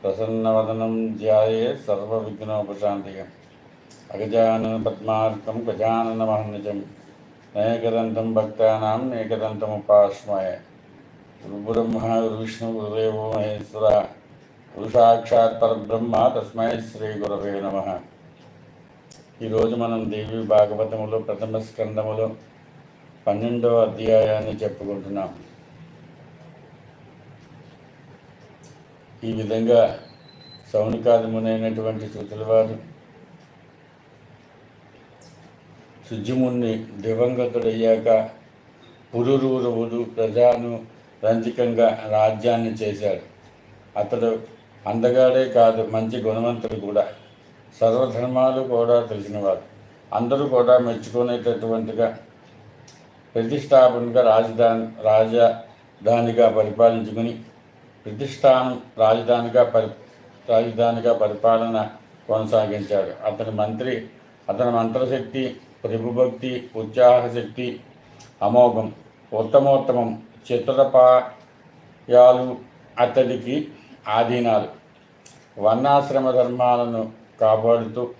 ప్రసన్నవదనం ధ్యాయే సర్వవిఘ్నోపశాంతిగా అగజానన పద్మార్కం గజానన మహర్నిజం నేకదంతం భక్తానాం నేకదంతముపాస్మయ గురుబ్రహ్మ గురువిష్ణు గురుదేవో మహేశ్వర గురుసాక్షాత్ పరబ్రహ్మ తస్మై శ్రీ గురవే నమ ఈరోజు మనం దేవి భాగవతములో ప్రథమ స్కందములో పన్నెండవ అధ్యాయాన్ని చెప్పుకుంటున్నాం. ఈ విధంగా సౌనికాదమునైనటువంటి శృతుల వారు దివంగతుడయ్యాక పురురూరువుడు ప్రజాను రంజికంగా రాజ్యాన్ని చేశాడు. అతడు అందగాడే కాదు మంచి గుణవంతుడు కూడా. సర్వధర్మాలు కూడా తెలిసినవాడు. అందరూ కూడా మెచ్చుకునేటటువంటిగా ప్రతిష్టాపనగా రాజధాని రాజధానిగా పరిపాలించుకుని ప్రతిష్టానం రాజధానిగా పరి రాజధానిగా పరిపాలన కొనసాగించాడు. అతని మంత్రి అతని మంత్రశక్తి ప్రభుభక్తి ఉత్సాహశక్తి అమోఘం ఉత్తమోత్తమం చిత్రపాయాలు అతడికి ఆధీనాలు. వర్ణాశ్రమ ధర్మాలను కాపాడుతూ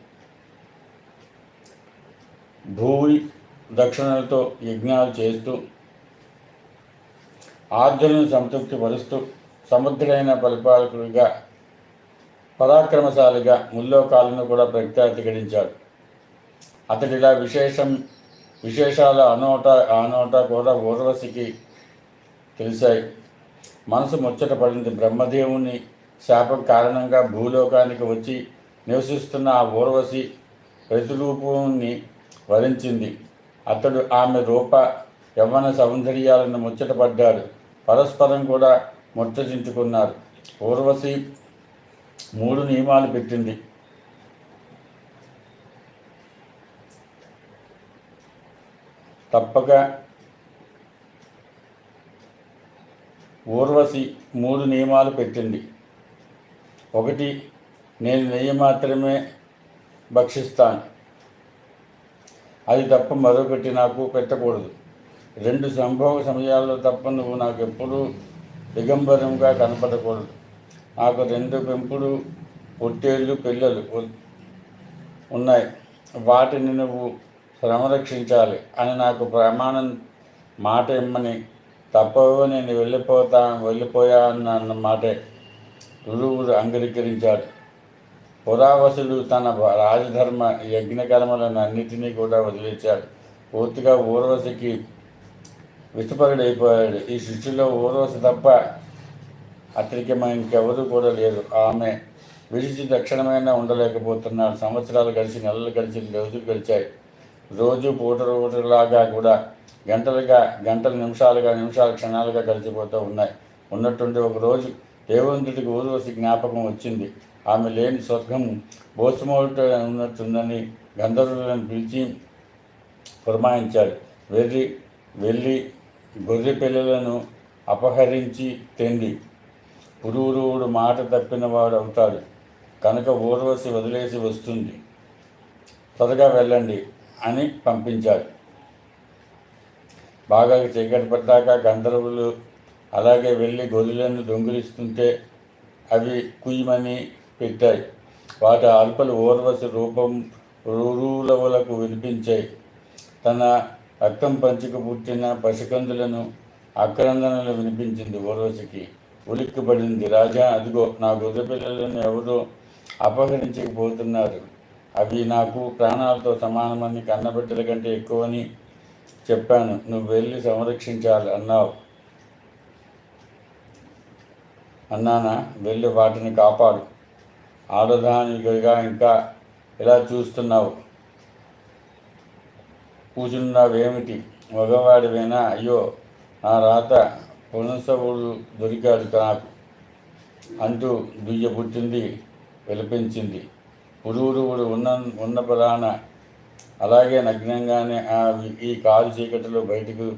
భూమి దక్షిణలతో యజ్ఞాలు చేస్తూ ఆర్జులను సంతృప్తి పరుస్తూ పరిపాలకులుగా పరిపాలకుడిగా పరాక్రమశాలిగా ముల్లోకాలను కూడా ప్రఖ్యాతిగడించాడు అతడిలా విశేషం విశేషాల అనోట ఆనోట కూడా ఊర్వశికి తెలిసాయి మనసు ముచ్చట పడింది బ్రహ్మదేవుని శాపం కారణంగా భూలోకానికి వచ్చి నివసిస్తున్న ఆ ఊర్వశి ప్రతిరూపాన్ని వరించింది. అతడు ఆమె రూప యవ్వన సౌందర్యాలను ముచ్చటపడ్డాడు. పరస్పరం కూడా ముచ్చటించుకున్నారు ఊర్వశి మూడు నియమాలు పెట్టింది. తప్పక ఊర్వశి మూడు నియమాలు పెట్టింది. ఒకటి నేను నెయ్యి మాత్రమే భక్షిస్తాను. అది తప్ప మరొకటి నాకు పెట్టకూడదు. రెండు సంభోగ సమయాల్లో తప్ప నువ్వు నాకు ఎప్పుడూ దిగంబరంగా కనపడకూడదు. నాకు రెండు పెంపుడు పొట్టేళ్ళు పిల్లలు ఉన్నాయి. వాటిని నువ్వు సంరక్షించాలి అని నాకు ప్రమాణం మాట ఇమ్మని తప్పవు నేను వెళ్ళిపోతా వెళ్ళిపోయా అన్న మాటే గురువుడు అంగీకరించాడు. పురావసుడు తన రాజధర్మ యజ్ఞకర్మలను అన్నిటినీ కూడా వదిలేశాడు. పూర్తిగా ఊర్వశికి విసుపరుడైపోయాడు ఈ సృష్టిలో ఊర్వశి తప్ప అతనికి మన కూడా లేరు. ఆమె విడిచి దక్షిణమైనా ఉండలేకపోతున్నాడు సంవత్సరాలు గడిచి నెలలు గడిచి రోజులు గడిచాయి. రోజు పూట పూటలాగా కూడా గంటలుగా గంటలు నిమిషాలుగా నిమిషాలు క్షణాలుగా గడిచిపోతూ ఉన్నాయి. ఉన్నట్టుండి ఒకరోజు దేవంతుడికి ఊర్వశి జ్ఞాపకం వచ్చింది. ఆమె లేని స్వర్గం బోసుమోట ఉన్నట్టుందని గంధర్వులను పిలిచి పురమాయించాడు. వెళ్ళి వెళ్ళి గొర్రె పిల్లలను అపహరించి తెండి. పురూరువుడు మాట తప్పినవాడు అవుతాడు. కనుక ఊర్వశి వదిలేసి వస్తుంది. త్వరగా వెళ్ళండి అని పంపించాడు. బాగా చీకటి పడ్డాక గంధర్వులు అలాగే వెళ్ళి గొర్రెలను దొంగిలిస్తుంటే అవి కుయ్యమని పెట్టాయి. వాటి అల్పలు ఊర్వశి రూపం రూరులవులకు వినిపించాయి. తన రక్తం పంచుకు పుట్టిన పసికందులను అక్రందనలు వినిపించింది ఊర్వశికి ఉలిక్కిపడింది. రాజా అదిగో నా గొర్రె పిల్లలను ఎవరో అపహరించకపోతున్నారు. అవి నాకు ప్రాణాలతో సమానమని కన్నబిడ్డల కంటే ఎక్కువని చెప్పాను. నువ్వు వెళ్ళి సంరక్షించాలి అన్నావు. అన్నానా? వెళ్ళి వాటిని కాపాడు. ఆడదానిగా ఇంకా ఇలా చూస్తున్నావు? కూచున్నావేమిటి మగవాడివేనా? అయ్యో నా రాత పునసవుడు దొరికాడు నాకు అంటూ దుయ్య పుట్టింది విలపించింది. పురువురువుడు ఉన్న ఉన్న పరాన అలాగే నగ్నంగానే ఆ ఈ కాలు చీకటిలో బయటకు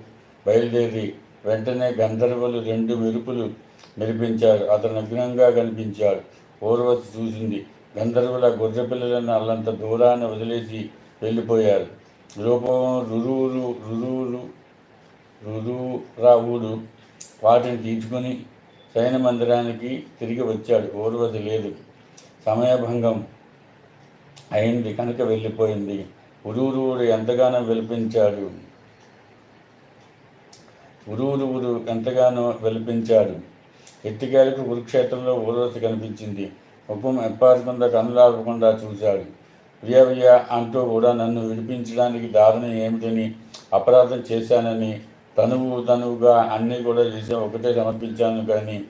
బయలుదేరి వెంటనే గంధర్వులు రెండు మెరుపులు మెరిపించారు. అతను నగ్నంగా కనిపించాడు. ఊర్వతి చూసింది. గంధర్వుల గొర్రె పిల్లలను అల్లంత దూరాన్ని వదిలేసి వెళ్ళిపోయారు. రూపం రురువులు రురువులు రురురావుడు వాటిని తీసుకొని శయన మందిరానికి తిరిగి వచ్చాడు ఊర్వతి లేదు సమయభంగం అయింది కనుక వెళ్ళిపోయింది ఉరువురువుడు ఎంతగానో వెలిపించాడు ఉరువురువుడు ఎంతగానో వెలిపించాడు ఎత్తికేలకు కురుక్షేత్రంలో ఊర్వతి కనిపించింది ముఖం ఎప్పారకుండా కనులాపకుండా చూశాడు ప్రియవయ్య అంటూ కూడా నన్ను విడిపించడానికి దారుణ ఏమిటని అపరాధం చేశానని తనువు తనువుగా అన్నీ కూడా చేసి ఒకటే సమర్పించాను కానీ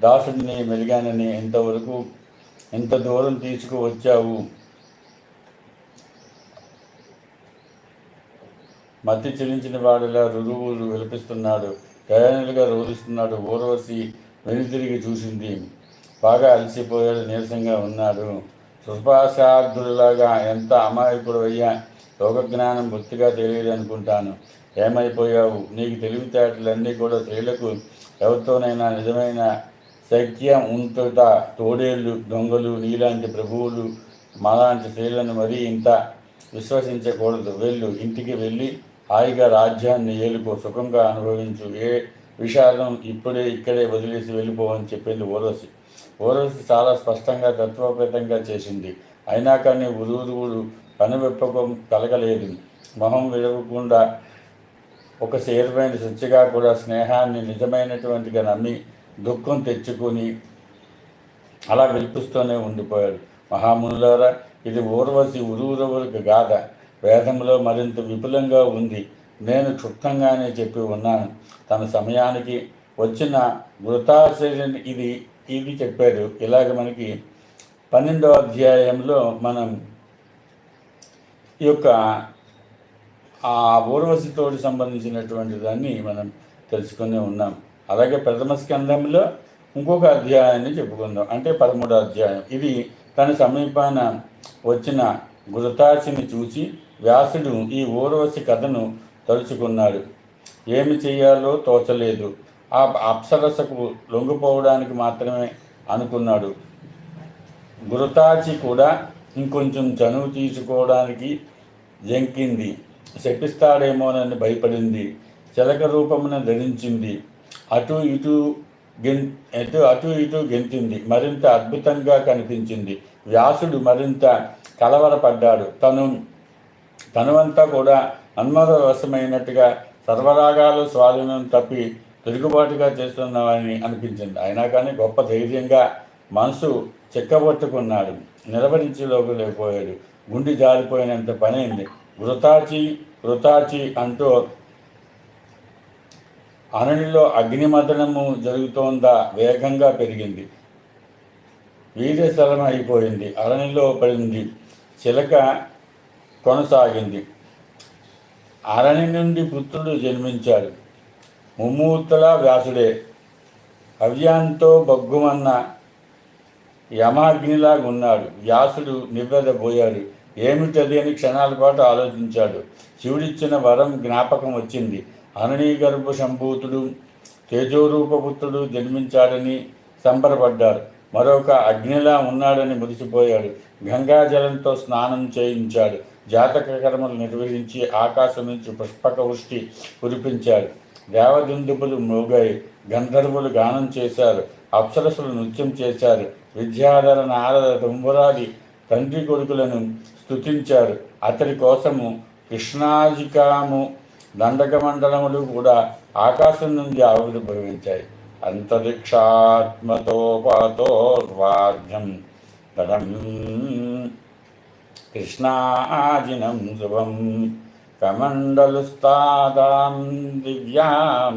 దాసుడిని మెలిగానని ఇంతవరకు ఇంత దూరం తీసుకువచ్చావు? మత్తి చెల్లించిన వాడిలా రురువులు విలపిస్తున్నాడు. దయానులుగా రోధిస్తున్నాడు. ఊర్వశి వెనుతిరిగి చూసింది. బాగా అలసిపోయాడు. నీరసంగా ఉన్నాడు. సుభాషార్థులలాగా ఎంత అమాయకుడు అయ్యా లోకజ్ఞానం బొత్తిగా తెలియదు అనుకుంటాను ఏమైపోయావు? నీకు తెలివితేటలన్నీ కూడా స్త్రీలకు ఎవరితోనైనా నిజమైన సఖ్యం ఉంటుట తోడేళ్ళు దొంగలు నీలాంటి ప్రభువులు మాలాంటి స్త్రీలను మరీ ఇంత విశ్వసించకూడదు. వెళ్ళు ఇంటికి వెళ్ళి హాయిగా రాజ్యాన్ని ఏలుకో సుఖంగా అనుభవించు. ఏ విషాదం ఇప్పుడే ఇక్కడే వదిలేసి వెళ్ళిపోవని చెప్పింది ఓరసి ఓరసి చాలా స్పష్టంగా తత్వోపేతంగా చేసింది. అయినా కానీ ఉరువురువుడు కనువెప్పకం కలగలేదు. మొహం విడవకుండా ఒక సేరువైన శుచిగా కూడా స్నేహాన్ని నిజమైనటువంటిగా నమ్మి దుఃఖం తెచ్చుకొని అలా విలిపిస్తూనే ఉండిపోయాడు. మహామునులారా ఇది ఊర్వశి ఉరువురవులకు గాథ. వేదంలో మరింత విపులంగా ఉంది. నేను క్షుప్తంగానే చెప్పి ఉన్నాను. తన సమయానికి వచ్చిన మృతాశని ఇది ఇది చెప్పారు. ఇలాగ మనకి పన్నెండో అధ్యాయంలో మనం ఈ యొక్క ఆ ఊర్వశితోటి సంబంధించినటువంటి దాన్ని మనం తెలుసుకుని ఉన్నాం. అలాగే ప్రథమ స్కందంలో ఇంకొక అధ్యాయాన్ని చెప్పుకుందాం. అంటే పదమూడో అధ్యాయం. ఇది తన సమీపాన వచ్చిన గురుతాచిని చూసి వ్యాసుడు ఈ ఊర్వశి కథను తలుచుకున్నాడు. ఏమి చేయాలో తోచలేదు. ఆ అప్సరసకు లొంగిపోవడానికి మాత్రమే అనుకున్నాడు. గురతాచి కూడా ఇంకొంచెం చనువు తీసుకోవడానికి జంకింది శపిస్తాడేమోనని భయపడింది. చిలక రూపమున ధరించింది. అటు ఇటు గెం అటు అటు ఇటు గెంతింది. మరింత అద్భుతంగా కనిపించింది. వ్యాసుడు మరింత కలవరపడ్డాడు. తను తనువంతా కూడా అన్మరవశమైనట్టుగా సర్వరాగాలు స్వాధీనం తప్పి తిరుగుబాటుగా చేస్తున్నామని అనిపించింది. అయినా కానీ గొప్ప ధైర్యంగా మనసు చెక్కబట్టుకున్నాడు నిలబడించలేకపోయాడు గుండి జారిపోయినంత పనైంది. వృతాచి వృతాచి అంటూ అననిలో అగ్నిమదనము జరుగుతోందా వేగంగా పెరిగింది. వీర్యస్థలం అయిపోయింది. అరణిలో పడింది. చిలక కొనసాగింది. అరణి నుండి పుత్రుడు జన్మించాడు. ముమ్మూర్తుల వ్యాసుడే. అవ్యాంతో బగ్గుమన్న యమాగ్నిలాగా ఉన్నాడు. వ్యాసుడు నివ్వెదపోయాడు ఏమిటది అని క్షణాల పాటు ఆలోచించాడు. శివుడిచ్చిన వరం జ్ఞాపకం వచ్చింది. అననీ గర్భ సంభూతుడు తేజోరూపపుత్రుడు జన్మించాడని సంబరపడ్డారు. మరొక అగ్నిలా ఉన్నాడని మురిసిపోయాడు. గంగాజలంతో స్నానం చేయించాడు. జాతక కర్మలు నిర్వహించి ఆకాశం నుంచి పుష్పక వృష్టి కురిపించాడు. దేవదుందుబులు మోగాయి గంధర్వులు గానం చేశారు అప్సరసులు నృత్యం చేశారు విద్యాధర నారద తుంబురాది తండ్రి కొడుకులను స్తుతించారు. అతడి కోసము కృష్ణాజికాము దండక మండలములు కూడా ఆకాశం నుండి ఆవిర్భవించాయి. అంతరిక్షాత్మతోపాతోర్వాధ్యం దడం కృష్ణాజినం శుభం. కమండలుస్తాదాం దివ్యాం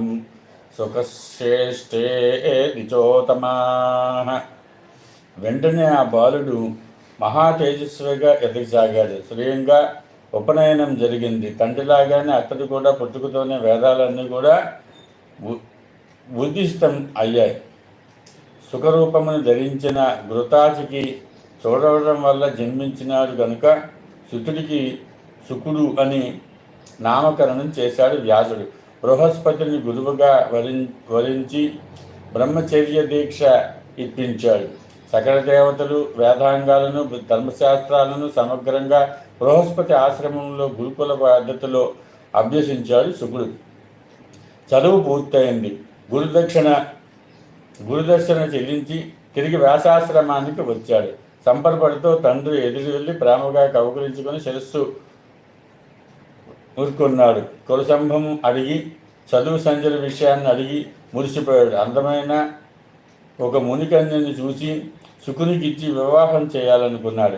సుఖశ్రేష్ఠే దిచోతమా వెంటనే ఆ బాలుడు మహా తేజస్విగా ఎదగసాగాడు స్వయంగా ఉపనయనం జరిగింది. తండ్రిలాగానే అతడు కూడా పుట్టుకతోనే వేదాలన్నీ కూడా ఉద్దిష్టం అయ్యాయి. సుఖరూపమును ధరించిన ఘృతాచికి చూడవడం వల్ల జన్మించినాడు కనుక శుతుడికి శుకుడు అని నామకరణం చేశాడు వ్యాసుడు. బృహస్పతిని గురువుగా వరి వరించి బ్రహ్మచర్య దీక్ష ఇప్పించాడు. సకల దేవతలు వేదాంగాలను ధర్మశాస్త్రాలను సమగ్రంగా బృహస్పతి ఆశ్రమంలో గురుకుల పద్ధతిలో అభ్యసించాడు శుకుడు చదువు పూర్తయింది. గురుదక్షిణ గురుదర్శన చెల్లించి తిరిగి వ్యాసాశ్రమానికి వచ్చాడు. సంపర్పడితో తండ్రి ఎదురు వెళ్ళి ప్రేమగా కౌకరించుకొని శిరస్సు ఊరుకున్నాడు. కులసంభం అడిగి చదువు సంజల విషయాన్ని అడిగి మురిసిపోయాడు. అందమైన ఒక మునికన్యని చూసి సుకునికిచ్చి వివాహం చేయాలనుకున్నాడు.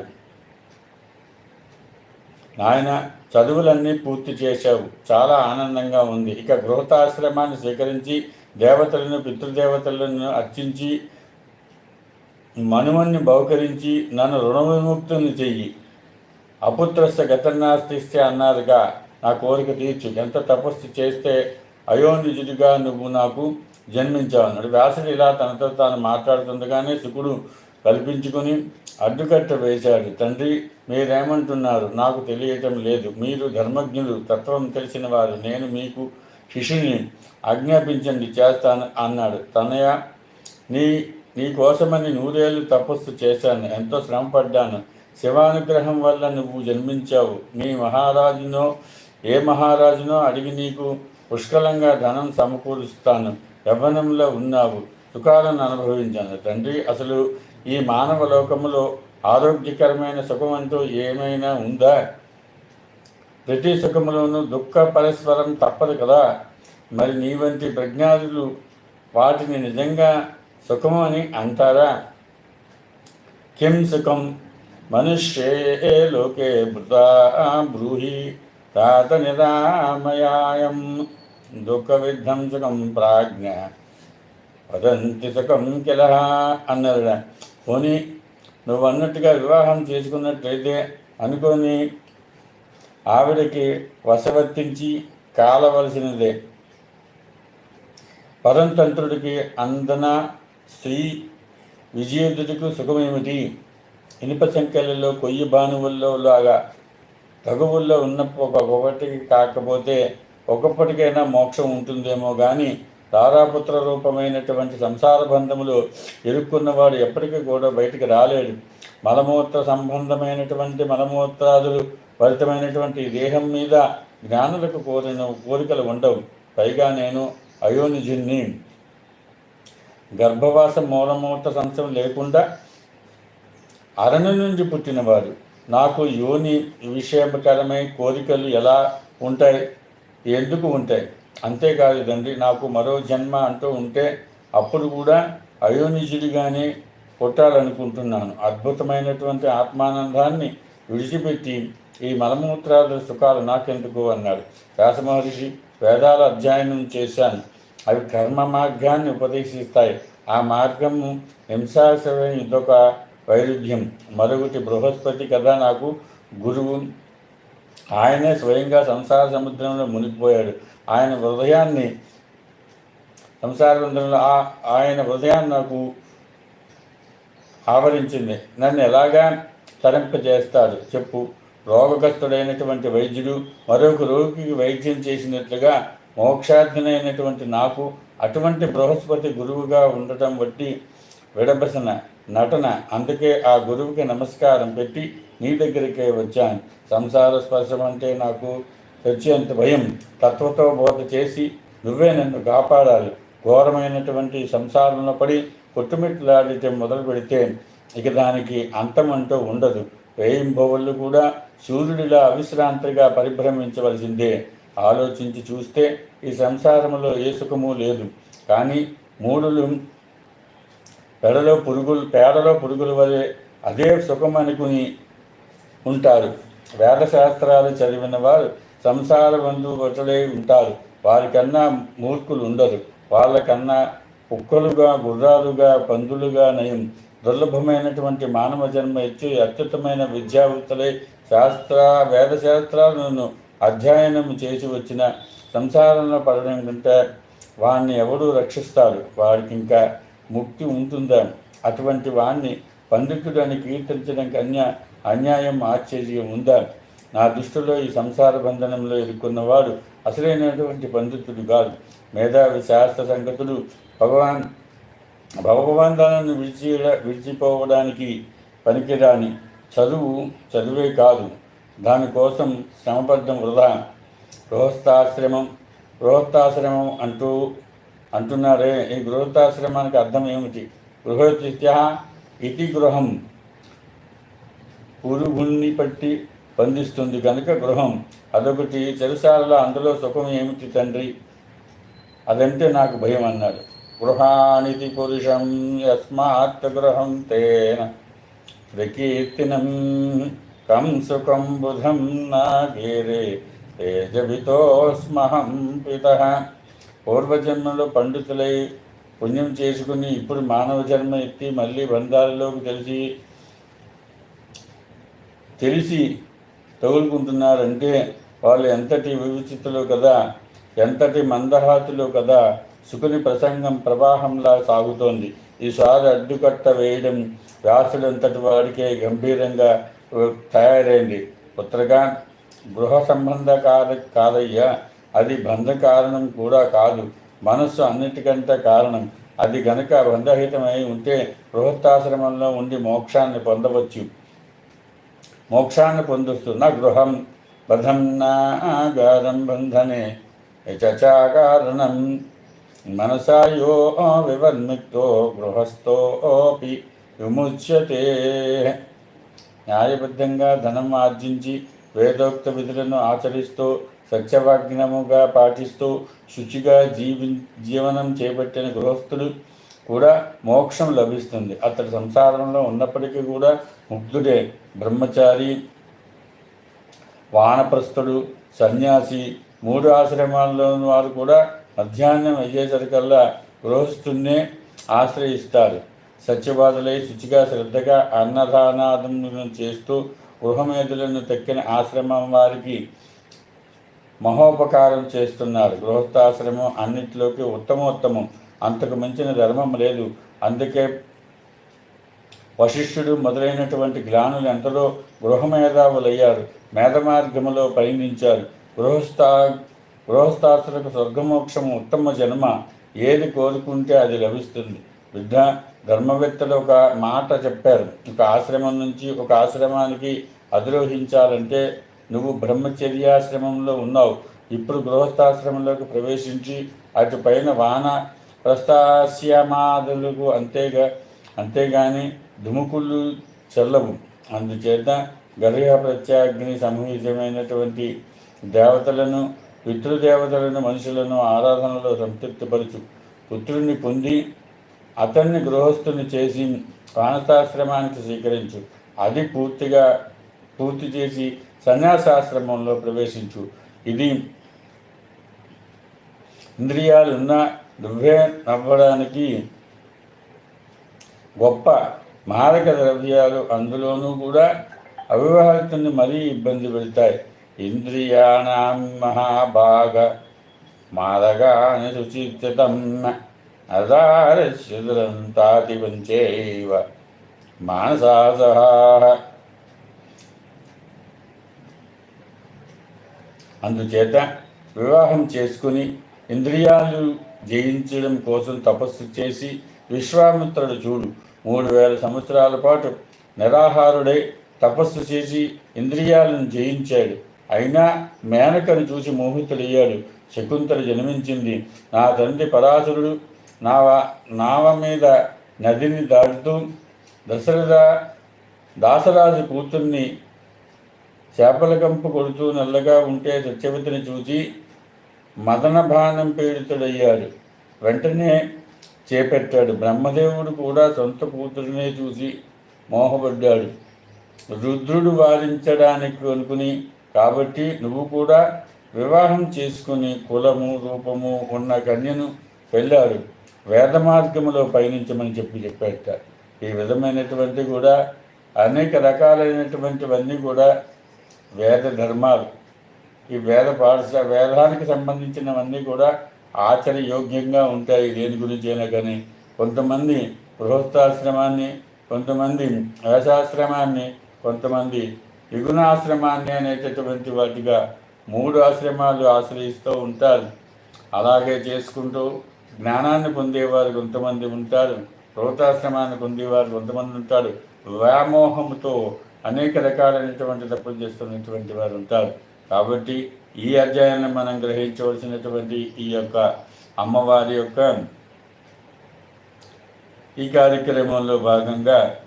నాయన చదువులన్నీ పూర్తి చేశావు. చాలా ఆనందంగా ఉంది. ఇక గృహతాశ్రమాన్ని స్వీకరించి దేవతలను పితృదేవతలను అర్చించి మనుమన్ని బహుకరించి నన్ను రుణ విముక్తుని చెయ్యి. అపుత్రస్య గతన్నాస్తిస్తే అన్నారుగా నా కోరిక తీర్చు ఎంత తపస్సు చేస్తే అయోనిజుడిగా నువ్వు నాకు జన్మించావు అన్నాడు. వ్యాసుడు ఇలా తనతో తాను మాట్లాడుతుండగానే శుకుడు కల్పించుకుని అడ్డుకట్ట వేశాడు. తండ్రి మీరేమంటున్నారు? నాకు తెలియటం లేదు. మీరు ధర్మజ్ఞులు తత్వం తెలిసిన వారు. నేను మీకు శిష్యుని ఆజ్ఞాపించండి చేస్తాను అన్నాడు. తనయ నీ నీ కోసమని నూరేళ్ళు తపస్సు చేశాను. ఎంతో శ్రమపడ్డాను. శివానుగ్రహం వల్ల నువ్వు జన్మించావు. నీ మహారాజునో ఏ మహారాజునో అడిగి నీకు పుష్కలంగా ధనం సమకూరుస్తాను. యవ్వనంలో ఉన్నావు. సుఖాలను అనుభవించాను. తండ్రి అసలు ఈ మానవ లోకములో ఆరోగ్యకరమైన సుఖం అంటూ ఏమైనా ఉందా? ప్రతి సుఖములోనూ దుఃఖ పరస్పరం తప్పదు కదా. మరి నీ వంటి ప్రజ్ఞాదులు వాటిని నిజంగా సుఖము అని అంటారా? కిం సుఖం? మనుష్యే లోకే మృతా బ్రూహి. తాత నిరామయాయం దుఃఖ విధ్వంసకం ప్రాజ్ఞ. వదంతి సుఖం కిల అన్నాడు పోనీ నువ్వు అన్నట్టుగా వివాహం చేసుకున్నట్లయితే అనుకొని ఆవిడకి వశవర్తించి కాలవలసినదే. పరంతంత్రుడికి అందన స్త్రీ విజయుదుడికి సుఖమేమిటి? ఇనుప సంఖ్యలలో కొయ్యి బాణువుల్లో లాగా తగువుల్లో ఉన్నప్పుడు ఒకటికి కాకపోతే ఒకప్పటికైనా మోక్షం ఉంటుందేమో కానీ తారాపుత్ర రూపమైనటువంటి సంసార బంధములు ఇరుక్కున్నవాడు ఎప్పటికీ కూడా బయటికి రాలేడు. మలమూత్ర సంబంధమైనటువంటి మలమూత్రాదులు ఫలితమైనటువంటి దేహం మీద జ్ఞానులకు కోరిన కోరికలు ఉండవు. పైగా నేను అయోనిజున్ని గర్భవాస మూలమూత్ర సంశయం లేకుండా అరణ్య నుంచి పుట్టినవాడు. నాకు యోని విషయకరమైన కోరికలు ఎలా ఉంటాయి? ఎందుకు ఉంటాయి? అంతేకాదు తండ్రి నాకు మరో జన్మ అంటూ ఉంటే అప్పుడు కూడా అయోనిజుడిగానే కొట్టాలనుకుంటున్నాను అద్భుతమైనటువంటి ఆత్మానందాన్ని విడిచిపెట్టి ఈ మలమూత్రాల సుఖాలు నాకెందుకు అన్నాడు వ్యాసమహర్షి వేదాల అధ్యయనం చేశాను. అవి కర్మ మార్గాన్ని ఉపదేశిస్తాయి. ఆ మార్గము హింసాశయం ఇదొక వైరుధ్యం. మరొకటి బృహస్పతి కదా నాకు గురువు. ఆయనే స్వయంగా సంసార సముద్రంలో మునిగిపోయాడు. ఆయన హృదయాన్ని సంసార సముద్రంలో ఆయన హృదయాన్ని నాకు ఆవరించింది. నన్ను ఎలాగా తరింపజేస్తాడు చెప్పు. రోగగ్రస్తుడైనటువంటి వైద్యుడు మరొక రోగికి వైద్యం చేసినట్లుగా మోక్షార్థనైనటువంటి నాకు అటువంటి బృహస్పతి గురువుగా ఉండటం బట్టి విడబసన. నటన అందుకే ఆ గురువుకి నమస్కారం పెట్టి నీ దగ్గరికే వచ్చాను. సంసార స్పర్శం అంటే నాకు వచ్చేంత భయం. తత్వతో బోధ చేసి నువ్వే నన్ను కాపాడాలి. ఘోరమైనటువంటి సంసారంలో పడి కొట్టుమిట్లాడితే మొదలు పెడితే ఇక దానికి అంతమంటూ ఉండదు. వేయింబొవళ్ళు కూడా సూర్యుడిలా అవిశ్రాంతిగా పరిభ్రమించవలసిందే. ఆలోచించి చూస్తే ఈ సంసారంలో ఏ సుఖము లేదు. కానీ మూడులు పెడలో పురుగులు పేడలో పురుగుల వలె అదే సుఖం అనుకుని ఉంటారు. వేదశాస్త్రాలు చదివిన వారు సంసార బంధువులే ఉంటారు. వారికన్నా మూర్ఖులు ఉండరు. వాళ్ళకన్నా కుక్కలుగా గుర్రాలుగా పందులుగా నయం. దుర్లభమైనటువంటి మానవ జన్మ ఇచ్చి అత్యుత్తమైన విద్యావృత్తులై శాస్త్ర వేదశాస్త్రాలను అధ్యయనం చేసి వచ్చిన సంసారంలో పడడం కంటే వాడిని ఎవడు రక్షిస్తారు. వాడికి ఇంకా ముక్తి ఉంటుందా? అటువంటి వాణ్ణి పండితుడని కీర్తించడం కన్యా అన్యాయం ఆశ్చర్యం ఉందా? నా దృష్టిలో ఈ సంసార బంధనంలో ఇరుక్కున్నవాడు అసలైనటువంటి పండితుడు కాదు. మేధావి శాస్త్ర సంగతులు భగవాన్ భగవంతాలను విడిచి విడిచిపోవడానికి పనికిరాని చదువు చదువే కాదు. దానికోసం శ్రమబద్ధం వృధా. గృహస్థాశ్రమం గృహస్థాశ్రమం అంటూ అంటున్నారే. ఈ గృహస్థాశ్రమానికి అర్థం ఏమిటి? గృహోచిత్య ఇతి గృహం. పురుగుణ్ణి పట్టి బంధిస్తుంది కనుక గృహం. అదొకటి. చెరుసాలలో అందులో సుఖం ఏమిటి తండ్రి? అదంటే నాకు భయం అన్నాడు. గృహానితి పురుషం యస్మాత్ గృహం తేన ప్రకీర్తినం కం సుఖం బుధం నాగేరే తేజవితోస్మహం పిత. పూర్వజన్మలో పండితులై పుణ్యం చేసుకుని ఇప్పుడు మానవ జన్మ ఎత్తి మళ్ళీ బంధాలలోకి తెలిసి తెలిసి తగులుకుంటున్నారంటే వాళ్ళు ఎంతటి వివిచితులు కదా ఎంతటి మందహాతులు కదా సుకుని ప్రసంగం ప్రవాహంలా సాగుతోంది. ఈసారి అడ్డుకట్ట వేయడం వ్యాసుడంతటి వాడికే గంభీరంగా తయారైంది. పుత్రగా గృహ సంబంధ కాద కాదయ్యా అది బంధ కారణం కూడా కాదు. మనస్సు అన్నిటికంటే కారణం. అది గనక బంధహితమై ఉంటే బృహత్తాశ్రమంలో ఉండి మోక్షాన్ని పొందవచ్చు. మోక్షాన్ని పొందుతున్న గృహం బధం నాగారం బంధనే చచాకారణం మనసాయో వివర్మిక్తో గృహస్థోపి విముచ్యతే. న్యాయబద్ధంగా ధనం ఆర్జించి వేదోక్త విధులను ఆచరిస్తూ సత్యవాగ్నముగా పాటిస్తూ శుచిగా జీవి జీవనం చేపట్టిన గృహస్థుడు కూడా మోక్షం లభిస్తుంది. అతడు సంసారంలో ఉన్నప్పటికీ కూడా ముగ్ధుడే. బ్రహ్మచారి వానప్రస్థుడు సన్యాసి మూడు ఆశ్రమాల్లోని వారు కూడా మధ్యాహ్నం అయ్యేసరికల్లా గృహస్థున్నే ఆశ్రయిస్తారు. సత్యవాదులై శుచిగా శ్రద్ధగా అన్నదానాదములను చేస్తూ గృహమేధులను తక్కిన ఆశ్రమం వారికి మహోపకారం చేస్తున్నారు. గృహస్థాశ్రమం అన్నిటిలోకి ఉత్తమోత్తమం. అంతకు మించిన ధర్మం లేదు. అందుకే వశిష్ఠుడు మొదలైనటువంటి జ్ఞానులు ఎంతలో గృహమేధావులయ్యారు. మేధమార్గములో పయనించారు. గృహస్థా గృహస్థాసులకు స్వర్గమోక్షము ఉత్తమ జన్మ. ఏది కోరుకుంటే అది లభిస్తుంది. బిడ్డ ధర్మవేత్తలు ఒక మాట చెప్పారు. ఒక ఆశ్రమం నుంచి ఒక ఆశ్రమానికి అధిరోహించాలంటే నువ్వు బ్రహ్మచర్యాశ్రమంలో ఉన్నావు. ఇప్పుడు గృహస్థాశ్రమంలోకి ప్రవేశించి అటుపైన వాన ప్రస్థాశ్యమాదులకు అంతేగా అంతేగాని దుముకులు చల్లవు. అందుచేత గర్హ ప్రత్యాగ్ని సమూహితమైనటువంటి దేవతలను పితృదేవతలను మనుషులను ఆరాధనలో సంతృప్తిపరచు. పుత్రుణ్ణి పొంది అతన్ని గృహస్థుని చేసి ప్రాణతాశ్రమానికి స్వీకరించు. అది పూర్తిగా పూర్తి చేసి సన్యాసాశ్రమంలో ప్రవేశించు. ఇది ఇంద్రియాలున్న నువ్వే నవ్వడానికి గొప్ప మారక ద్రవ్యాలు అందులోనూ కూడా అవివాహితుని మరీ ఇబ్బంది పెడతాయి. ఇంద్రియాణం మహాభాగ మారగాని సుచితం అదారశుద్రంతాతి వంచేవ మానసాసహా అందుచేత వివాహం చేసుకుని ఇంద్రియాలు జయించడం కోసం తపస్సు చేసి విశ్వామిత్రుడు చూడు మూడు వేల సంవత్సరాల పాటు నిరాహారుడై తపస్సు చేసి ఇంద్రియాలను జయించాడు. అయినా మేనకను చూసి మోహితుడయ్యాడు. శకుంతల జన్మించింది. నా తండ్రి పరాశరుడు నావ నావ మీద నదిని దాటుతూ దశరథ దాసరాజు కూతుర్ని చేపల కంపు కొడుతూ నల్లగా ఉంటే సత్యవతిని చూసి మదన బాణం పీడితుడయ్యాడు. వెంటనే చేపెట్టాడు. బ్రహ్మదేవుడు కూడా సొంత కూతురినే చూసి మోహపడ్డాడు. రుద్రుడు వారించడానికి అనుకుని కాబట్టి నువ్వు కూడా వివాహం చేసుకుని కులము రూపము ఉన్న కన్యను వెళ్ళాడు వేద మార్గములో పయనించమని చెప్పి చెప్పాట. ఈ విధమైనటువంటి కూడా అనేక రకాలైనటువంటివన్నీ కూడా వేద ధర్మాలు. ఈ వేద పాఠశాల వేదానికి సంబంధించినవన్నీ కూడా ఆచరయోగ్యంగా ఉంటాయి. దేని గురించి అయినా కానీ కొంతమంది గృహస్థాశ్రమాన్ని కొంతమంది వేషాశ్రమాన్ని కొంతమంది యుగుణాశ్రమాన్ని అనేటటువంటి వాటిగా మూడు ఆశ్రమాలు ఆశ్రయిస్తూ ఉంటారు. అలాగే చేసుకుంటూ జ్ఞానాన్ని పొందేవారు కొంతమంది ఉంటారు. గృహతాశ్రమాన్ని పొందేవారు కొంతమంది ఉంటారు. వ్యామోహంతో అనేక రకాలైనటువంటి తప్పులు చేస్తున్నటువంటి వారు ఉంటారు. కాబట్టి ఈ అధ్యాయాన్ని మనం గ్రహించవలసినటువంటి ఈ యొక్క అమ్మవారి యొక్క ఈ కార్యక్రమంలో భాగంగా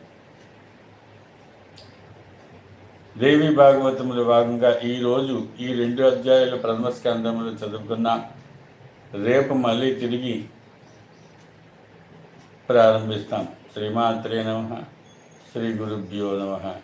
దేవి భాగవతంలో భాగంగా ఈరోజు ఈ రెండు అధ్యాయులు ప్రథమ స్కందములు చదువుకున్న రేపు మళ్ళీ తిరిగి ప్రారంభిస్తాం. శ్రీమాత్రే నమ. శ్రీ గురుభ్యో నమ.